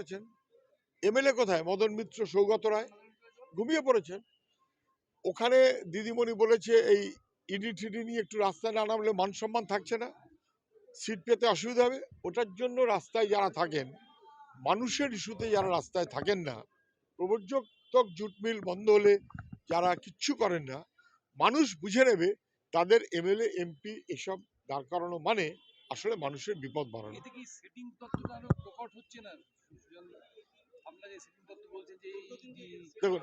পড়েছেন এমএলএ কোথায়? মদন মিত্র, সৌগত রায় ঘুমিয়ে পড়েছেন। ওখানে দিদিমণি বলেছে, এই ইডি টিডি নিয়ে একটু রাস্তায় না নামলে মান সম্মান থাকছে না। সিট পেতে অসুবিধা হবে। ওটার জন্য রাস্তায় যারা থাকেন, মানুষের ইস্যুতে যারা রাস্তায় থাকেন না প্রবর্তক জুট মিল বন্ধ হলে যারা কিচ্ছু করেন না, মানুষ বুঝে নেবে তাদের এমএলএ, এমপি এসব দাঁড় করানো মানে আসলে মানুষের বিপদ বাড়ানো। এতে কি সেটিং তত্ত্বটা আরও প্রকট হচ্ছে না? আপনারা সেটিং তত্ত্ব বলছেন যে এই দেখুন।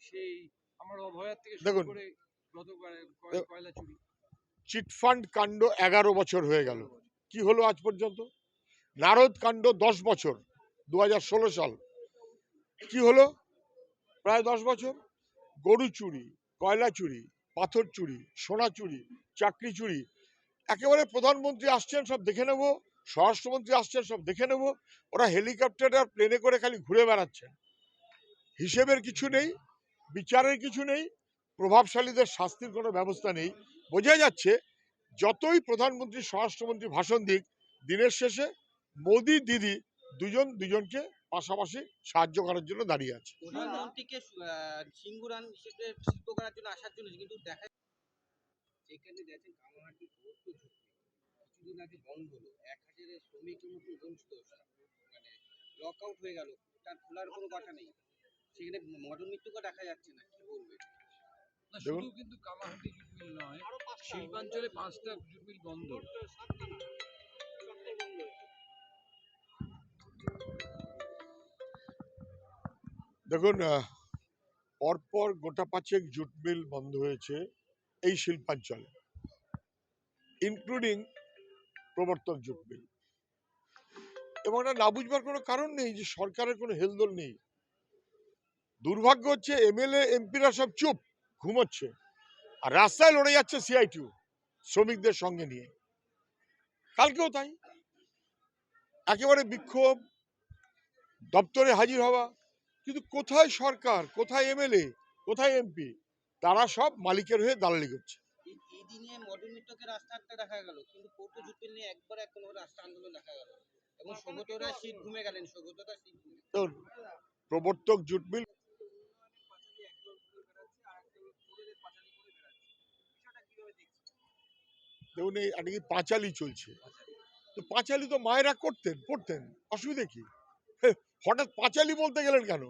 সেই আমার অভয়ার থেকে দেখুন। শুরু করে গত কয়- কয়- দেখুন। কয়লা চুরি। চিটফান্ড কাণ্ড এগারো বছর হয়ে গেল। কি হলো আজ পর্যন্ত? নারদ কাণ্ড দশ বছর দু হাজার ষোলো সাল। কি হলো? প্রায় দশ বছর। গরু চুরি কয়লা চুরি পাথর চুরি সোনা চুরি চাকরি চুরি একেবারে প্রধানমন্ত্রী আসছেন, সব দেখে নেব। স্বরাষ্ট্রমন্ত্রী আসছেন, সব দেখে নেব। ওরা হেলিকপ্টার আর প্লেনে করে খালি ঘুরে বেড়াচ্ছেন হিসেবের কিছু নেই, বিচারের কিছু নেই, প্রভাবশালীদের শাস্তির কোনো ব্যবস্থা নেই। বোঝা যাচ্ছে, যতই প্রধানমন্ত্রী, স্বরাষ্ট্রমন্ত্রী ভাষণ দিক, দিনের শেষে মোদি দিদি দুজন দুজনকে পাশাপাশি সাহায্য করার জন্য দাঁড়িয়ে আছে। যেখানে দেখেন কামাহাটি পোর্ট তো ঝুঁকি কিছুদিন আগে বন্ধ হলো। এক হাজারের শ্রমিকের মতো বঞ্চিত মানে লক আউট হয়ে গেল। তার খোলার কোনো কথা নেই। সেখানে মদন মৃত্যুকে দেখা যাচ্ছে না। কি বলবে? দেখুন। শুধু কিন্তু কামাহাটি জুট মিল নয় শিল্পাঞ্চলে পাঁচটা জুট মিল বন্ধ। দেখুন আহ, পরপর গোটা পাঁচেক জুট মিল বন্ধ হয়েছে। এই শিল্পাঞ্চলে ইনক্লুডিং প্রবর্তক জুট মিল এবং এটা না বুঝবার কোনো কারণ নেই যে সরকারের কোনো হেলদোল নেই। দুর্ভাগ্য হচ্ছে এমএলএ, এমপিরা সব চুপ, ঘুমোচ্ছে। আর রাস্তায় লড়ে যাচ্ছে সিআইটিউ, শ্রমিকদের সঙ্গে নিয়ে। কালকেও তাই। একেবারে বিক্ষোভ, দপ্তরে হাজির হওয়া। কিন্তু কোথায় সরকার, কোথায় এমএলএ, কোথায় এমপি? তারা সব মালিকের হয়ে দালালি করছে। এই এই দিনে মদন মিত্রকে রাস্তা আটকে দেখা গেল কিন্তু পোর্ট ঝুঁকি নিয়ে একবার এক কোনো রাস্তা আন্দোলন দেখা গেল। এবং সৌগতরা শীত ঘুমে গেলেন সৌগতরা শীত প্রবর্তক জুট মিল দেখুন এই একটা কি পাঁচালি চলছে। তো পাঁচালি তো মায়েরা করতেন পড়তেন। অসুবিধে কি? হঠাৎ পাঁচালি বলতে গেলেন কেন?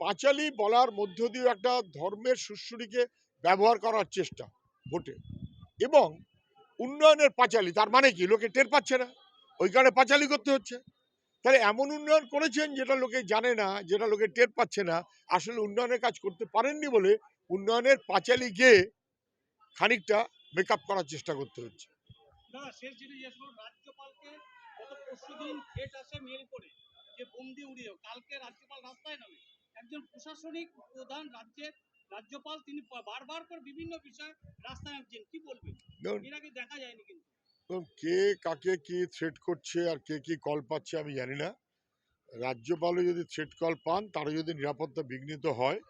পাঁচালি বলার মধ্য দিয়ে একটা ধর্মের সুশ্রুটিকে ব্যবহার করার চেষ্টা ভোটে এবং উন্নয়নের পাঁচালি, তার মানে কি? লোকে টের পাচ্ছে না। ওই কারণে পাঁচালি করতে হচ্ছে। তাহলে এমন উন্নয়ন করেছেন যেটা লোকে জানে না, যেটা লোকে টের পাচ্ছে না। আসলে উন্নয়নের কাজ করতে পারেননি বলে উন্নয়নের পাঁচালি গিয়ে খানিকটা মেকআপ করার চেষ্টা করতে হচ্ছে। রাজ্যপালকে কালকে রাজ্যপাল রাস্তায় নামে। একজন প্রশাসনিক প্রধান রাজ্যের রাজ্যপাল তিনি বারবার করে বিভিন্ন বিষয়ে রাস্তায় নামছেন কি বলবেন? এর আগে দেখা যায়নি কিন্তু। কে কাকে কি থ্রেট করছে আর কে কি কল পাচ্ছে আমি জানি না। রাজ্যপালও যদি থ্রেট কল পান তারও যদি নিরাপত্তা বিঘ্নিত হয়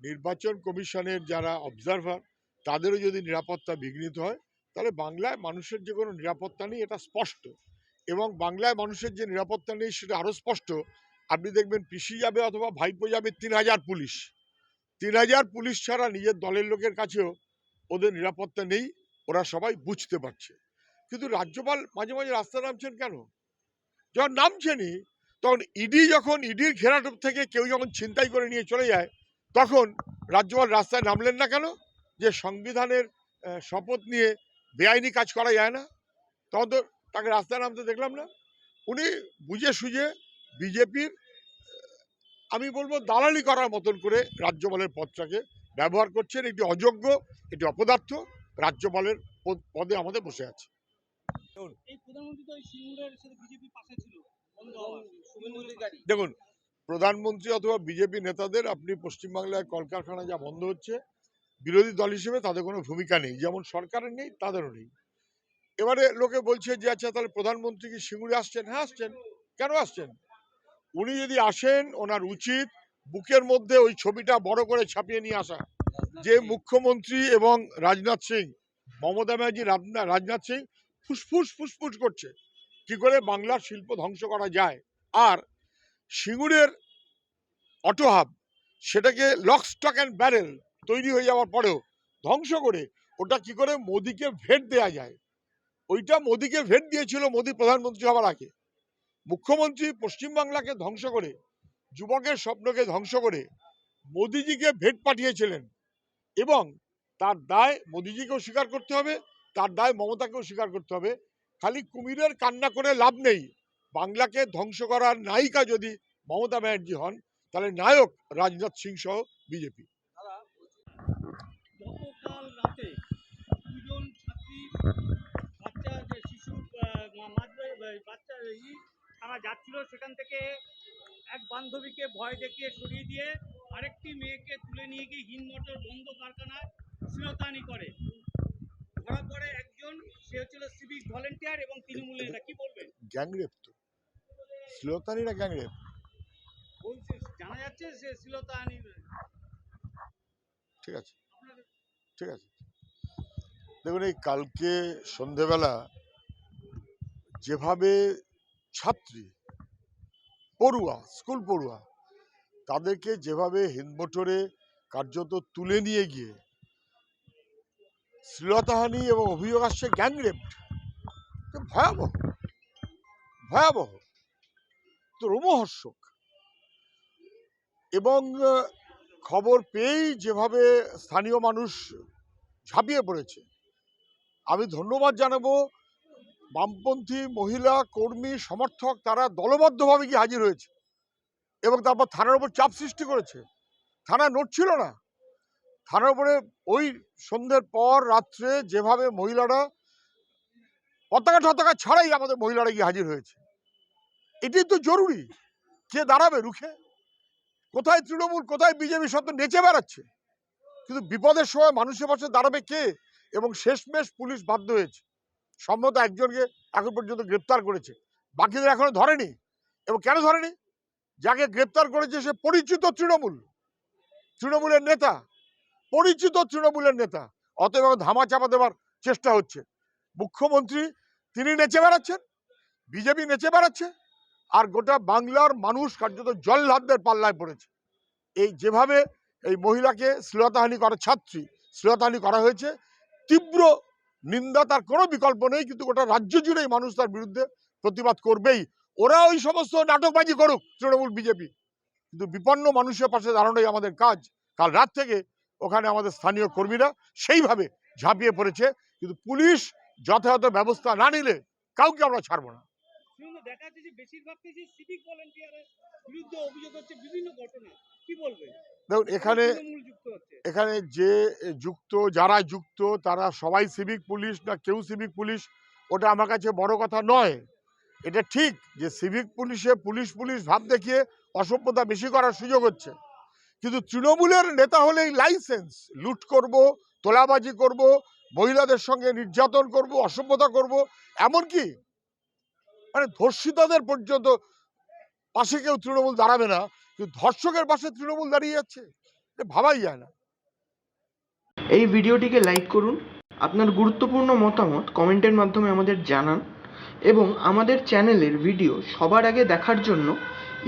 নির্বাচন কমিশনের যারা অবজারভার তাদেরও যদি নিরাপত্তা বিঘ্নিত হয় তাহলে বাংলায় মানুষের যে কোনো নিরাপত্তা নেই এটা স্পষ্ট। এবং বাংলায় মানুষের যে নিরাপত্তা নেই সেটা আরও স্পষ্ট। আপনি দেখবেন পিসি যাবে অথবা ভাইপো যাবে তিন হাজার পুলিশ। তিন হাজার পুলিশ ছাড়া নিজের দলের লোকের কাছেও ওদের নিরাপত্তা নেই, ওরা সবাই বুঝতে পারছে। কিন্তু রাজ্যপাল মাঝে মাঝে রাস্তা নামছেন কেন? যখন নামছেনই, তখন ইডি যখন ইডির ঘেরাটোপ থেকে কেউ যখন ছিনতাই করে নিয়ে চলে যায়, তখন রাজ্যপাল রাস্তায় নামলেন না কেন? যে সংবিধানের শপথ নিয়ে বেআইনি কাজ করা যায় না? তখন তো তাকে রাস্তায় নামতে দেখলাম না। উনি বুঝে সুঝে বিজেপির আমি বলব দালালি করার মতন করে রাজ্যপালের পদটাকে ব্যবহার করছেন। এটি অযোগ্য এটি অপদার্থ রাজ্যপালের পদ- পদে আমাদের বসে আছে। দেখুন। প্রধানমন্ত্রী অথবা বিজেপি নেতাদের আপনি পশ্চিমবাংলায় কলকারখানা যা বন্ধ হচ্ছে বিরোধী দল হিসেবে তাদের কোনো ভূমিকা নেই। যেমন সরকারের নেই তাদেরও নেই। এবারে লোকে বলছে যে আচ্ছা তাহলে প্রধানমন্ত্রী কি সিঙ্গুরে আসছেন? হ্যাঁ আসছেন। কেন আসছেন? উনি যদি আসেন, ওনার উচিত বুকের মধ্যে ওই ছবিটা বড় করে ছাপিয়ে নিয়ে আসা। যে মুখ্যমন্ত্রী এবং রাজনাথ সিং, মমতা ব্যানার্জি রাজনাথ সিং ফুসফুস ফুসফুস করছে। কি করে বাংলার শিল্প ধ্বংস করা যায়? আর সিঙ্গুরের অটো হাব, সেটাকে লক, স্টক অ্যান্ড ব্যারেল তৈরি হয়ে যাওয়ার পরেও ধ্বংস করে ওটা কি করে মোদিকে ভেট দেয়া যায়? ওইটা মোদিকে ভেট দিয়েছিল মোদি প্রধানমন্ত্রী হওয়ার আগে। মুখ্যমন্ত্রী পশ্চিমবাংলাকে ধ্বংস করে, যুবকের স্বপ্নকে ধ্বংস করে মোদিজিকে ভেট পাঠিয়েছিলেন এবং তার দায় মোদিজিকেও স্বীকার করতে হবে, তার দায় মমতাকেও স্বীকার করতে হবে। খালি কুমিরের কান্না করে লাভ নেই। বাংলাকে ধ্বংস করার নায়িকা যদি মমতা ব্যানার্জি হন, তাহলে নায়ক রাজনাথ সিং সহ বিজেপি। গতকাল রাতে দুজন ছাত্রী তারা যাচ্ছিল সেখান থেকে এক বান্ধবীকে ভয় দেখিয়ে সরিয়ে দিয়ে আরেকটি মেয়েকে তুলে নিয়ে গিয়ে হিন্দমটর বন্ধ কারখানায় শ্লীলতাহানি করে। ধরা পড়ে একজন সে হচ্ছিল সিভিক ভলেন্টিয়ার এবং তৃণমূলের নেতা। কি বলবেন? গ্যাংরেপ তো। শ্লীলতানিরা গ্যাংরেপ। বলছে জানা যাচ্ছে সে শ্লীলতাহানি ঠিক আছে। ঠিক আছে। দেখুন এই কালকে সন্ধেবেলা যেভাবে ছাত্রী, পড়ুয়া স্কুল পড়ুয়া, তাদেরকে যেভাবে হিন্দমোটরে কার্যত তুলে নিয়ে গিয়ে শ্লীলতাহানি এবং অভিযোগ আসছে গ্যাংরেপ ভয়াবহ ভয়াবহ তো রোমহর্ষক এবং খবর পেয়েই যেভাবে স্থানীয় মানুষ ঝাঁপিয়ে পড়েছে। আমি ধন্যবাদ জানাব বামপন্থী মহিলা, কর্মী, সমর্থক তারা দলবদ্ধভাবে গিয়ে হাজির হয়েছে এবং তারপর থানার উপর চাপ সৃষ্টি করেছে। থানা নোট ছিল না। থানার উপরে ওই সন্ধ্যের পর রাত্রে যেভাবে মহিলারা পতাকা টতাকা ছাড়াই আমাদের মহিলারা গিয়ে হাজির হয়েছে। এটাই তো জরুরি। কে দাঁড়াবে রুখে? কোথায় তৃণমূল, কোথায় বিজেপি সব নেচে বেড়াচ্ছে। কিন্তু বিপদের সময় মানুষের পাশে দাঁড়াবে কে? এবং শেষমেশ পুলিশ বাধ্য হয়েছে। সম্ভবত একজনকে এখন পর্যন্ত গ্রেপ্তার করেছে। বাকিদের এখনও ধরেনি। এবং কেন ধরেনি? যাকে গ্রেপ্তার করেছে সে পরিচিত তৃণমূল। তৃণমূলের নেতা। পরিচিত তৃণমূলের নেতা। অতএব এখন ধামা চাপা দেওয়ার চেষ্টা হচ্ছে। মুখ্যমন্ত্রী, তিনি নেচে বেড়াচ্ছেন। বিজেপি নেচে বেড়াচ্ছে। আর গোটা বাংলার মানুষ কার্যত জল্লাদদের পাল্লায় পড়েছে। এই যেভাবে এই মহিলাকে শ্লীলতাহানি করা ছাত্রী, শ্লীলতাহানি করা হয়েছে, তীব্র নিন্দা তার কোনো বিকল্প নেই, কিন্তু গোটা রাজ্য জুড়েই মানুষ তার বিরুদ্ধে প্রতিবাদ করবেই। ওরা ওই সমস্ত নাটকবাজি করুক, তৃণমূল, বিজেপি। কিন্তু বিপন্ন মানুষের পাশে দাঁড়ানোই আমাদের কাজ। কাল রাত থেকে ওখানে আমাদের স্থানীয় কর্মীরা সেইভাবে ঝাঁপিয়ে পড়েছে, কিন্তু পুলিশ যথাযথ ব্যবস্থা না নিলে কাউকে আমরা ছাড়বো না। দেখা যাচ্ছে যে বেশিরভাগ কেসে সিভিক ভলেন্টিয়ারের বিরুদ্ধে অভিযোগ হচ্ছে বিভিন্ন ঘটনা। কি বলবেন? দেখুন এখানে এখানে যে যুক্ত যারা যুক্ত তারা সবাই সিভিক পুলিশ না কেউ সিভিক পুলিশ ওটা আমার কাছে বড় কথা নয়। এটা ঠিক যে সিভিক পুলিশে পুলিশ পুলিশ ভাব দেখিয়ে অসভ্যতা বেশি করার সুযোগ হচ্ছে। কিন্তু তৃণমূলের নেতা হলেই লাইসেন্স লুট করব তোলাবাজি করব মহিলাদের সঙ্গে নির্যাতন করব অসভ্যতা করব এমনকি মানে ধর্ষিতাদের পর্যন্ত পাশে কেউ তৃণমূল দাঁড়াবে না, কিন্তু ধর্ষকের পাশে তৃণমূল দাঁড়িয়ে যাচ্ছে ভাবাই যায় না। এই ভিডিওটিকে লাইক করুন, আপনার গুরুত্বপূর্ণ মতামত কমেন্টের মাধ্যমে আমাদের জানান এবং আমাদের চ্যানেলের ভিডিও সবার আগে দেখার জন্য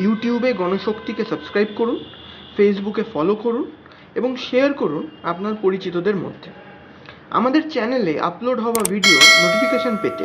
ইউটিউবে গণশক্তিকে সাবস্ক্রাইব করুন, ফেসবুকে ফলো করুন এবং শেয়ার করুন আপনার পরিচিতদের মধ্যে। আমাদের চ্যানেলে আপলোড হওয়া ভিডিও নোটিফিকেশন পেতে